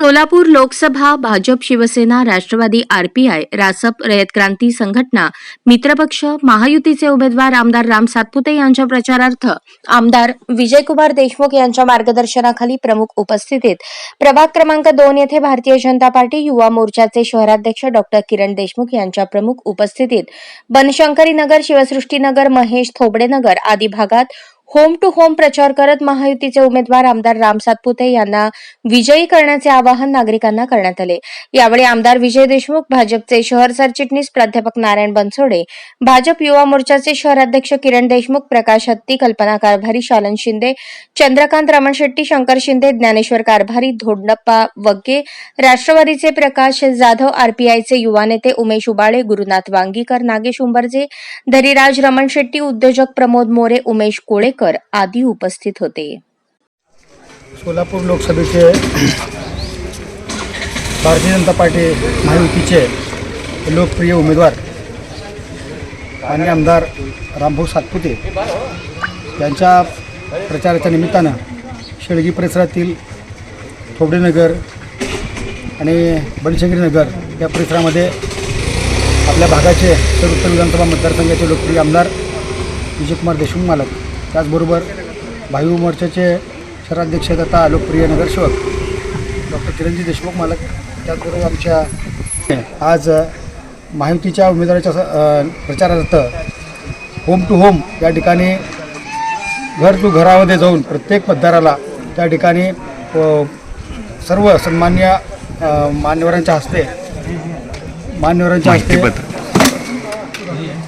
Solapur Lok Sabha Bhajap Shiv Sena Rashtrawadi RPI Rasap Rayat Kranti Sanghatana मित्रपक्ष महायुतीचे उमेदवार आमदार राम सातपुते यांच्या प्रचारार्थ आमदार विजयकुमार देशमुख यांच्या मार्गदर्शनाखाली प्रमुख उपस्थितीत प्रभाग क्रमांक दोन येथे भारतीय जनता पार्टी युवा मोर्चाचे शहराध्यक्ष डॉक्टर किरण देशमुख यांच्या प्रमुख उपस्थितीत बनशंकरी नगर शिवसृष्टी नगर महेश थोबडे नगर आदी भागात होम टू होम प्रचार करत महायुतीचे उमेदवार आमदार राम सातपुते यांना विजयी करण्याचे आवाहन नागरिकांना करण्यात आले. यावेळी आमदार विजय देशमुख भाजपचे शहर सरचिटणीस प्राध्यापक नारायण बनसोडे भाजप युवा मोर्चाचे शहराध्यक्ष किरण देशमुख प्रकाश हत्ती कल्पना कारभारी शालन शिंदे चंद्रकांत रमण शेट्टी शंकर शिंदे ज्ञानेश्वर कारभारी धोंडप्पा वग्गे राष्ट्रवादीचे प्रकाश जाधव आरपीआयचे युवा नेते उमेश उबाळे गुरुनाथ वांगीकर नागेश उंबरजे धरीराज रमण शेट्टी उद्योजक प्रमोद मोरे उमेश कोळेकर आदी उपस्थित होते. सोलापूर लोकसभेचे भारतीय जनता पार्टी महायुतीचे लोकप्रिय उमेदवार आणि आमदार रामभाऊ सातपुते यांच्या प्रचाराच्या निमित्तानं शेळगी परिसरातील थोबडेनगर आणि बनशंकरी नगर या परिसरामध्ये आपल्या भागाचे तर उत्तर विधानसभा मतदारसंघाचे लोकप्रिय आमदार विजयकुमार देशमुख मालक त्याचबरोबर भाई मोर्चाचे शहराध्यक्ष तथा लोकप्रिय नगरसेवक डॉक्टर किरणजी देशमुख मालक त्याचबरोबर आमच्या आज महायुतीच्या उमेदवाराच्या स- प्रचारार्थ होम टू होम या ठिकाणी घर टू घरामध्ये जाऊन प्रत्येक मतदाराला त्या ठिकाणी सर्व सन्मान्य मान्यवरांच्या हस्ते मान्यवरांच्या हस्ते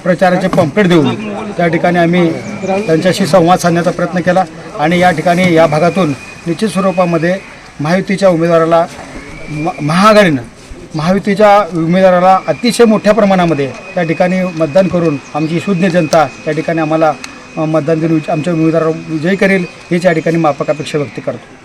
प्रचाराचे पंपलेट देऊन त्या ठिकाणी आम्ही त्यांच्याशी संवाद साधण्याचा प्रयत्न केला आणि या ठिकाणी या भागातून निश्चित स्वरूपामध्ये महायुतीच्या उमेदवाराला म महाआघाडीनं महायुतीच्या उमेदवाराला अतिशय मोठ्या प्रमाणामध्ये त्या ठिकाणी मतदान करून आमची शून्य जनता त्या ठिकाणी आम्हाला मतदान देऊन आमच्या उमेदवार विजयी करेल हीच या ठिकाणी माफक अपेक्षा व्यक्त करतो.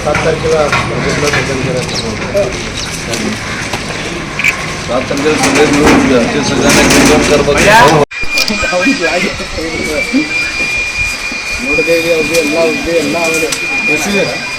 सात तारखेला सगळे मिळून घरचे सगळ्यांना घेऊन कर बघ ಎಲ್ಲ